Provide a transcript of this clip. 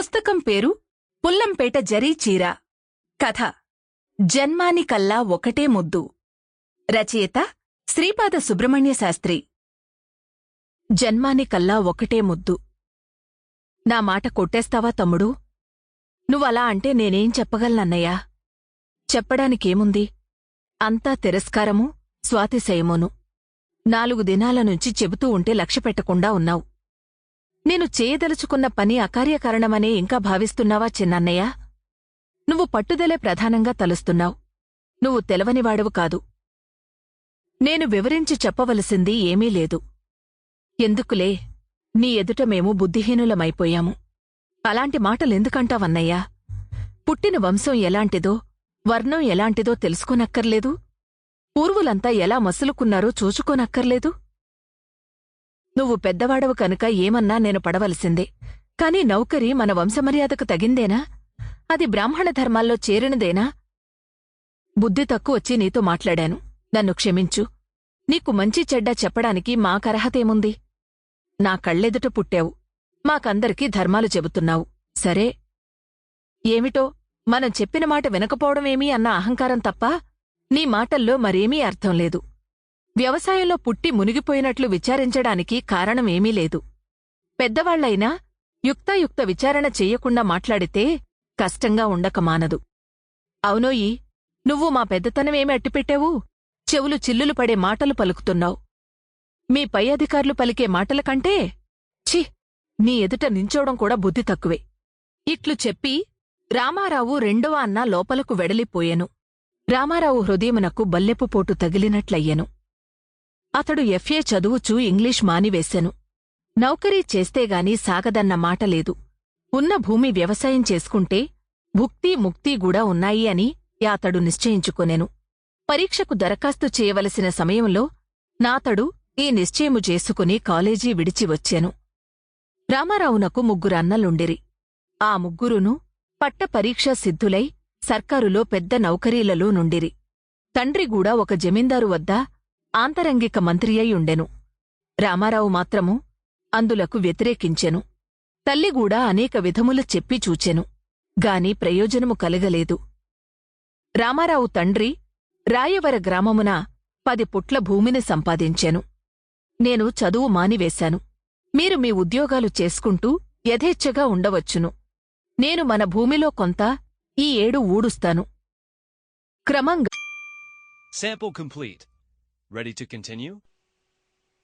పుస్తకం పేరు పుల్లంపేట జరీ చీర. కథ. జన్మానికల్లా ఒకటే ముద్దు. రచయిత శ్రీపాద సుబ్రహ్మణ్య శాస్త్రి. జన్మానికల్లా ఒకటే ముద్దు. నా మాట కొట్టేస్తావా తమ్ముడు? నువ్వలా అంటే నేనేం చెప్పగలనన్నయ్యా చెప్పడానికేముంది? అంతా తిరస్కారము స్వాతిశయమును. నాలుగు దినాల నుంచి చెబుతూ ఉంటే లక్ష్యపెట్టకుండా ఉన్నావు. నేను చేయదలుచుకున్న పని అకార్యకారణమనే ఇంకా భావిస్తున్నావా చిన్నన్నయ్య? నువ్వు పట్టుదలే ప్రధానంగా తలుస్తున్నావు. నువ్వు తెలవనివాడవు కాదు. నేను వివరించి చెప్పవలసింది ఏమీ లేదు. ఎందుకులే? నీ ఎదుట మేము బుద్ధిహీనులమైపోయాము. అలాంటి మాటలెందుకంటావన్నయ్యా? పుట్టిన వంశం ఎలాంటిదో వర్ణం ఎలాంటిదో తెలుసుకోనక్కర్లేదు. పూర్వులంతా ఎలా మసులుకున్నారో చూచుకోనక్కర్లేదు నువ్వు పెద్దవాడవు కనుక ఏమన్నా నేను పడవలసిందే. కాని నౌకరి మన వంశమర్యాదకు తగిందేనా? అది బ్రాహ్మణ ధర్మాల్లో చేరినదేనా? బుద్ధి తక్కువచ్చి నీతో మాట్లాడాను. నన్ను క్షమించు. నీకు మంచి చెడ్డ చెప్పడానికి మాకర్హతేముంది నా కళ్ళెదుట పుట్టావు. మాకందరికీ ధర్మాలు చెబుతున్నావు. సరే. ఏమిటో? మనం చెప్పిన మాట వినకపోవడమేమీ అన్న అహంకారం తప్ప నీ మాటల్లో మరేమీ అర్థం లేదు. వ్యవసాయంలో పుట్టి మునిగిపోయినట్లు విచారించడానికి కారణమేమీ లేదు. పెద్దవాళ్ళైనా యుక్తాయుక్త విచారణ చెయ్యకుండా మాట్లాడితే కష్టంగా ఉండక మానదు. అవునోయి నువ్వు మా పెద్దతనమేమి అట్టిపెట్టావు? చెవులు చిల్లులు పడే మాటలు పలుకుతున్నావు. మీ పై అధికారులు పలికే మాటల కంటే ఛీ నీ ఎదుట నించోవడం కూడా బుద్ధి తక్కువే. ఇట్లు చెప్పి రామారావు రెండవ అన్న లోపలకు వెడలిపోయెను. రామారావు హృదయమునకు బల్లెపు పోటు తగిలినట్లయ్యెను. అతడు ఎఫ్ఏ చదువుచూ ఇంగ్లీష్ మానివేశెను. నౌకరీ చేస్తేగాని సాగదన్న మాట లేదు. ఉన్న భూమి వ్యవసాయం చేసుకుంటే భుక్తి ముక్తి కూడా ఉన్నాయి అని యాతడు నిశ్చయించుకొనెను. పరీక్షకు దరఖాస్తు చేయవలసిన సమయంలో నాతడు ఈ నిశ్చయము చేసుకుని కాలేజీ విడిచి వచ్చాను. రామారావునకు ముగ్గురు అన్నలుండిరి. ఆ ముగ్గురును పట్టపరీక్షా సిద్ధులై సర్కారులో పెద్ద నౌకరీలలో నుండిరి. తండ్రిగూడా ఒక జమీందారు వద్ద ఆంతరంగిక మంత్రి అయి ఉండెను. రామారావు మాత్రము అందులకు వ్యతిరేకించెను. తల్లిగూడా అనేక విధములు చెప్పి చూచెను. గాని ప్రయోజనము కలగలేదు. రామారావు తండ్రి రాయవర గ్రామమున పది పుట్ల భూమిని సంపాదించెను. నేను చదువు మానివేశాను. మీరు మీ ఉద్యోగాలు చేసుకుంటూ యథేచ్ఛగా ఉండవచ్చును. నేను మన భూమిలో కొంత ఈ ఏడు ఊడుస్తాను. క్రమంగా Ready to continue?